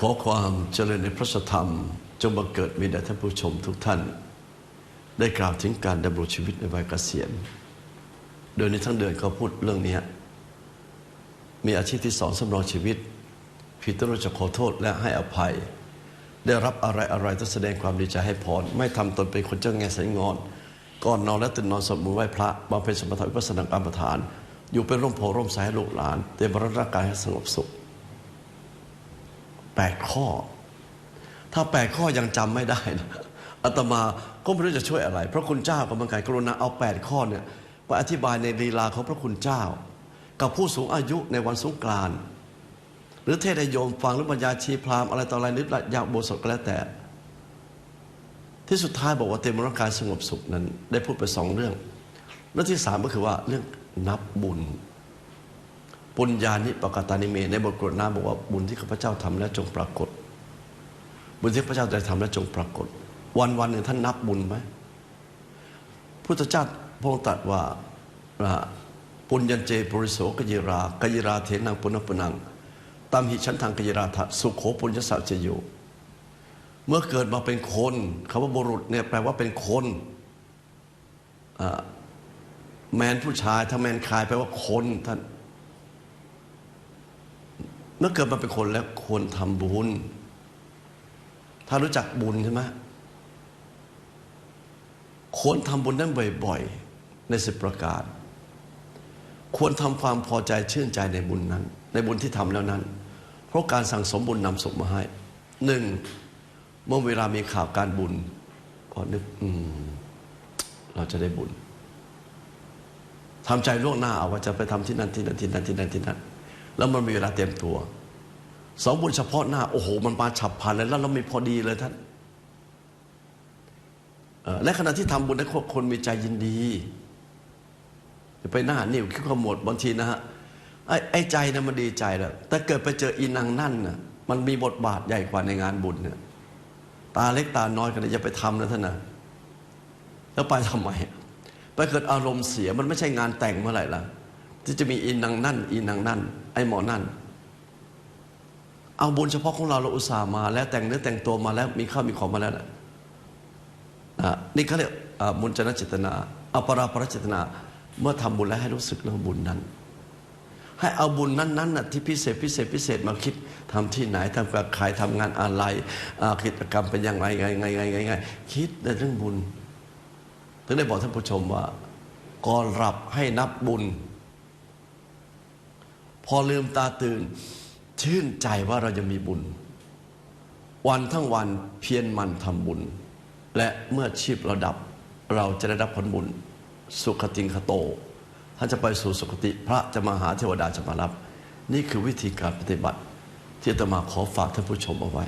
ขอความเจริญในพระธรรม จงบังเกิดมีแด่ท่านผู้ชมทุกท่าน ได้กล่าวถึงการดำรงชีวิตในวัยเกษียณ โดยในทั้งเดือนเขาพูดเรื่องนี้ มีอาชีพที่สอนสำรองชีวิตผิดต้องรู้จักขอโทษและให้อภัย ได้รับอะไรอะไรต้องแสดงความดีใจให้พร ไม่ทำตนเป็นคนเจ้าแง่สายงอน ก่อนนอนและตื่นนอนสวดมนต์ไหว้พระบำเพ็ญสมถะวิปัสสนากรรมฐาน อยู่เป็นร่มโพร่มสายให้ลูกหลานเตรียมร่างกายให้สงบสุข แปดข้อ ถ้าแปดข้อยังจำไม่ได้นะอาตมาก็ไม่รู้จะช่วยอะไรเพราะคุณเจ้ากับมังการกรุณาเอาแปดข้อเนี่ยไปอธิบายในลีลาของพระคุณเจ้า กับผู้สูงอายุในวันสงกรานต์หรือเทศให้โยมฟังหรือบรรยาชีพราหมณ์อะไรต่ออะไรนึกยากโบสถก็แล้วแต่ ที่สุดท้ายบอกว่าเต็มร่างกายสงบสุขนั้น ได้พูดไปสองเรื่องเรื่องที่สามก็คือว่าเรื่องนับบุญ ปุญญานิปกตานิเมในบทกรวดน้ำบอกว่าบุญที่ข้าพเจ้าทำแล้วจงปรากฏ บุญที่ข้าพเจ้าได้ทำแล้วจงปรากฏ วันวันหนึ่งท่านนับบุญไหมพุทธเจ้าพระองค์ตรัสว่าปุญญเจปุริโสกยิรากยิราเทนังปุณปุนังตามหิชันทางกยิราทะสุขโขปุญญสัจโยเมื่อเกิดมาเป็นคนคำว่าบุรุษเนี่ยแปลว่าเป็นคนแมนผู้ชายถ้าแมนคายแปลว่าคนท่าน เมื่อเกิดมาเป็นคนแล้วควรทำบุญ ถ้ารู้จักบุญใช่ไหมควรทำบุญนั้นบ่อยๆ ในสิบประการ ควรทำความพอใจชื่นใจในบุญนั้น ในบุญที่ทำแล้วนั้น เพราะการสั่งสมบุญนำสุขมาให้หนึ่งเมื่อเวลามีข่าวการบุญพอนึกอืมเราจะได้บุญทำใจล่วงหน้าเอาว่าจะไปทำที่นั่นที่นั่นที่นั่นที่นั่นที่นั่น แล้วมันมีเวลาเตรียมตัวสองบุญเฉพาะหน้า โอ้โห มันมาฉับพลันเลยแล้วเรามีพอดีเลยท่านและขณะที่ทำบุญได้คนมีใจยินดีจะไปหน้านิ่วคิดขมวดบางทีนะฮะไอ้ใจนะมันดีใจแล้วแต่เกิดไปเจออีนางนั่นน่ะมันมีบทบาทใหญ่กว่าในงานบุญเนี่ยตาเล็กตาน้อยกันจะไปทำนะท่านนะแล้วไปทำไมไปเกิดอารมณ์เสียมันไม่ใช่งานแต่งเมื่อไหร่ละ ที่จะมีอินนางนั่นอินนางนั่นไอหมอนั่น เอาบุญเฉพาะของเราเราอุตส่าห์มา แล้วแต่งเนื้อแต่งตัวมาแล้วมีข้าวมีของมาแล้วนะนี่เขาเรียกบุญจนจิตนาอปราปรจิตนา เมื่อทำบุญแล้วให้รู้สึกเรื่องบุญนั้น ให้เอาบุญนั้นๆน่ะที่พิเศษพิเศษพิเศษมาคิดทำที่ไหนทำกับใครทำงานอะไรกิจกรรมเป็นยังไงไงไงไงไงไงคิดในเรื่องบุญถึงได้บอกท่านผู้ชมว่าก่อนหลับให้นับบุญ พอลืมตาตื่น ชื่นใจว่าเราจะมีบุญ วันทั้งวันเพียรมันทำบุญ และเมื่อชีพเราดับ เราจะได้รับผลบุญ สุขติงคโตท่านจะไปสู่สุคติพระจะมาหาเทวดาจะมารับ นี่คือวิธีการปฏิบัติ ที่ตมาขอฝากท่านผู้ชมเอาไว้